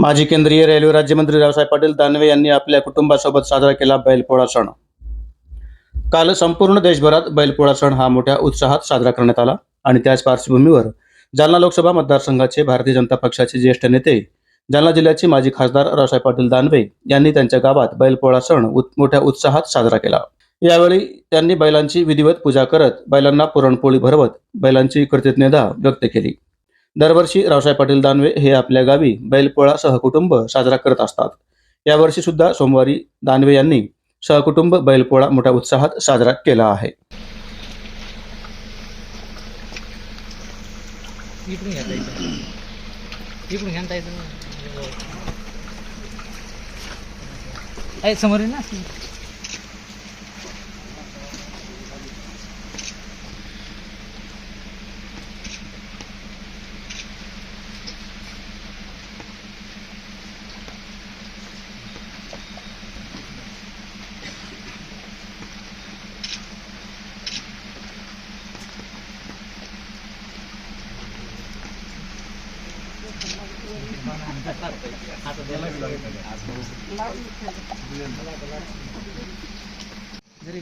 माजी केंद्रीय रेल्वे राज्यमंत्री रावसाहेब पाटील दानवे यांनी आपल्या कुटुंबासोबत साजरा केला बैलपोळा सण. काल संपूर्ण देशभरात बैलपोळा सण हा मोठ्या उत्साहात साजरा करण्यात आला आणि त्याच पार्श्वभूमीवर जालना लोकसभा मतदारसंघाचे भारतीय जनता पक्षाचे ज्येष्ठ नेते जालना जिल्ह्याचे माजी खासदार रावसाहेब पाटील दानवे यांनी त्यांच्या गावात बैलपोळा सण उत- मोठ्या उत्साहात साजरा केला. यावेळी त्यांनी बैलांची विधिवत पूजा करत बैलांना पुरणपोळी भरवत बैलांची कृतज्ञता व्यक्त केली. दरवर्षी रावसाहेब पाटील दानवे हे आपल्या गावी बैलपोळा सहकुटुंब साजरा करत असतात. यावर्षी सुद्धा सोमवारी दानवे यांनी सहकुटुंब बैलपोळा मोठ्या उत्साहात साजरा केला आहे. समोर ना. जरी